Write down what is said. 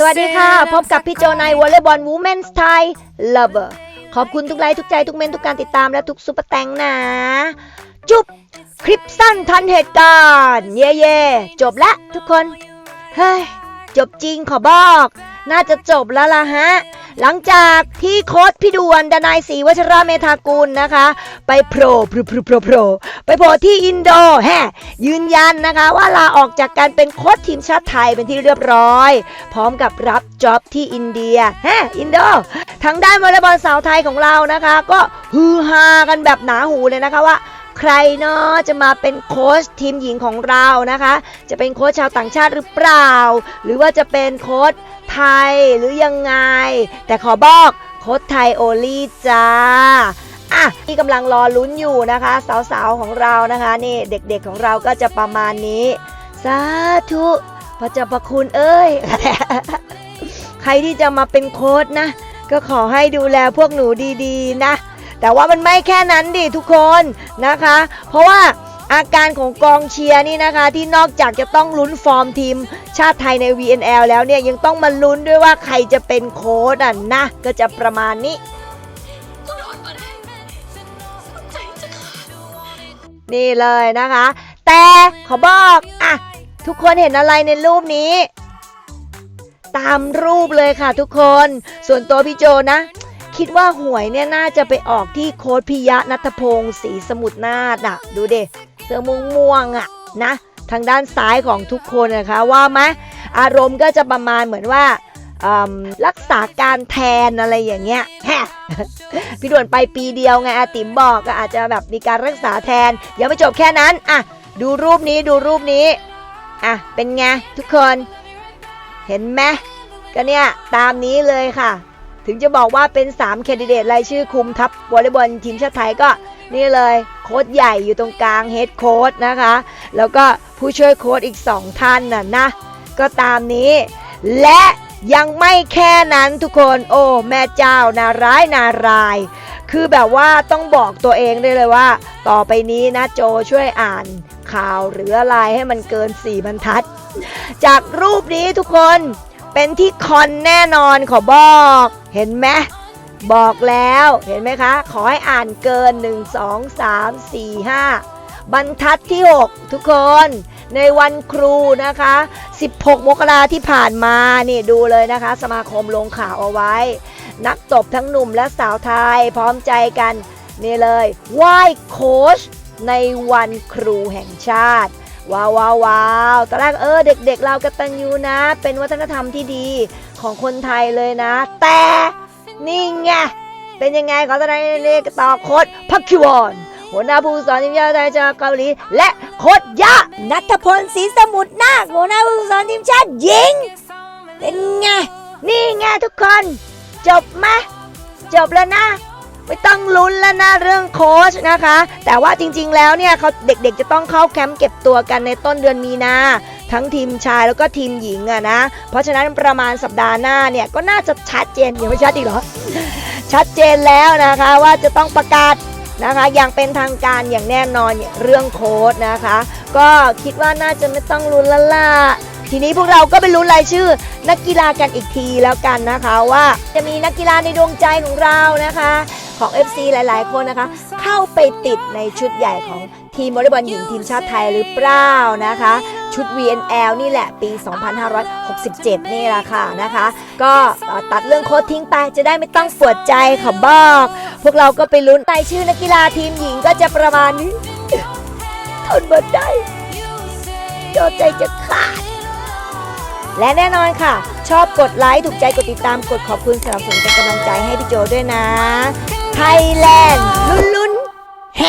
สวัสดีค่ะ พบกับพี่โจในวอลเลย์บอลวูแมนส์ไทยเลเวอร์ขอบคุณทุกไลค์ทุกใจทุกเมนต์ทุกการติดตามและทุกซุปเปอร์แตงนะ จุ๊บ คลิปสั้นทันเหตุการณ์ เย่เย่ๆจบละทุกคน เฮ้ย จบจริงขอบอก น่าจะจบแล้วล่ะฮะ หลังจากที่โค้ชพี่ดวนดนายศรีวัชระเมธากุลนะคะ ไปโผล่โผล่โผล่โผล่ไปโผล่ที่อินโดแฮยืนยันนะคะ ว่าลาออกจากการเป็นโค้ชทีมชาติไทยเป็นที่เรียบร้อย พร้อมกับรับจ็อบที่อินเดียแฮอินโดทางด้านวอลเลย์บอลสาวไทยของเรานะคะ ก็ฮือฮากันแบบหนาหูเลยนะคะว่า ใครเนาะจะมาเป็นโค้ชทีมหญิงของเรานะคะ จะเป็นโค้ชชาวต่างชาติหรือเปล่า หรือว่าจะเป็นโค้ชไทยหรือยังไง แต่ขอบอกโค้ชไทยโอลี่จ้าอะที่กำลังรอลุ้นอยู่นะคะ สาวๆของเรานะคะนี่เด็กๆของเราก็จะประมาณนี้สาธุพระเจ้าประคุณเอ้ย ใครที่จะมาเป็นโค้ชนะ ก็ขอให้ดูแลพวกหนูดีๆ นะ แต่ว่ามันไม่แค่นั้นดิทุกคนนะคะ เพราะว่าอาการของกองเชียร์นี่นะคะ ที่นอกจากจะต้องลุ้นฟอร์มทีม ชาติไทยใน VNL แล้วเนี่ยยังต้องมาลุ้นด้วยว่าใครจะเป็นโค้ชอะนะ ก็จะประมาณนี้นี่เลยนะคะ แต่ขอบอกอะทุกคนเห็นอะไรในรูปนี้ ตามรูปเลยค่ะทุกคน ส่วนตัวพี่โจนะ คิดว่าหวยเนี่ยน่าจะไปออกที่โค้ดพิยะนัทพงศ์ศรีสมุทรนาฏอะดูเดเสื้อม่วงม่วงอะนะ ทางด้านซ้ายของทุกคนนะคะว่าไหมอารมณ์ก็จะประมาณเหมือนว่ารักษาการแทนอะไรอย่างเงี้ยแฮพี่ด่วนไปปีเดียวไงอาติ๋มบอกก็อาจจะแบบมีการรักษาแทน ยังไม่จบแค่นั้นอะดูรูปนี้ดูรูปนี้อะเป็นไงทุกคน เห็นไหมก็เนี่ยตามนี้เลยค่ะ ถึงจะบอกว่าเป็น3แคนดิเดตรายชื่อคุมทัพวอลเลย์บอลทีมชาติไทยก็นี่เลยโค้ชใหญ่อยู่ตรงกลางเฮดโค้ชนะคะ แล้วก็ผู้ช่วยโค้ชอีก 2 ท่านน่ะนะ ก็ตามนี้ และยังไม่แค่นั้นทุกคนโอ้แม่เจ้านาร้ายนาราย คือแบบว่าต้องบอกตัวเองได้เลยว่า ต่อไปนี้นะโจช่วยอ่านข่าวหรืออะไรให้มันเกิน4บรรทัด จากรูปนี้ทุกคนเป็นที่คอนแน่นอนขอบอก เห็นไหมบอกแล้วเห็นไหมคะ ขอให้อ่านเกิน 1 2 3 4 5 บรรทัดที่ 6 ทุกคนในวันครูนะคะ 16 มกราที่ผ่านมานี่ดูเลยนะคะ สมาคมลงข่าวเอาไว้ นักตบทั้งหนุ่มและสาวไทยพร้อมใจกันนี่เลยไหว้โค้ชในวันครูแห่งชาติ ว้าวว้าวตอนแรกเออเด็กๆ เรากระตัญญูนะ เป็นวัฒนธรรมที่ดี ของคนไทยเลยนะ แต่นี่ไงเป็นยังไงขอแสดงเรียกต่อโค้ดพักคิวอนหัวหน้าผู้สอนทีมชาติไทยจากเกาหลีและโค้ดยะนัทพลศรีสมุทรนาคหัวหน้าผู้สอนทีมชาติหญิง เป็นไง นี่ไงทุกคน จบไหมจบแล้วนะ ไม่ต้องลุ้นแล้วนะเรื่องโค้ชนะคะ แต่ว่าจริงๆแล้วเนี่ยเขาเด็กๆจะต้องเข้าแคมป์เก็บตัวกันในต้นเดือนมีนาทั้งทีมชายแล้วก็ทีมหญิงอะนะ เพราะฉะนั้นประมาณสัปดาห์หน้าเนี่ยก็น่าจะชัดเจนยังไม่ชัดอีกเหรอ ชัดเจนแล้วนะคะว่าจะต้องประกาศนะคะอย่างเป็นทางการอย่างแน่นอนเรื่องโค้ดนะคะ ก็คิดว่าน่าจะไม่ต้องลุ้นละล่ะทีนี้พวกเราก็ไปลุ้นรายชื่อ นักกีฬากันอีกทีแล้วกันนะคะว่าจะมีนักกีฬาในดวงใจของเรานะคะ ของ FC หลาย ๆ คนนะคะ เข้าไปติดในชุดใหญ่ของทีมวอลเลย์บอลหญิงทีมชาติไทยหรือเปล่านะคะ ชุด VNL นี่แหละปี 2567 นี่แหละค่ะนะคะ ก็ตัดเรื่องโค้ชทิ้งไปจะได้ไม่ต้องปวดใจขอบอก พวกเราก็ไปลุ้นรายชื่อนักกีฬาทีมหญิงก็จะประมาณนี้ทนมาได้จใจจะขาดและแน่นอนค่ะ ชอบกดไลค์ ถูกใจกดติดตามกดขอบคุณสนับสนุนเป็นกำลังใจให้พี่โจด้วยนะ ไทยแลนด์ลุ้นลุนๆแฮ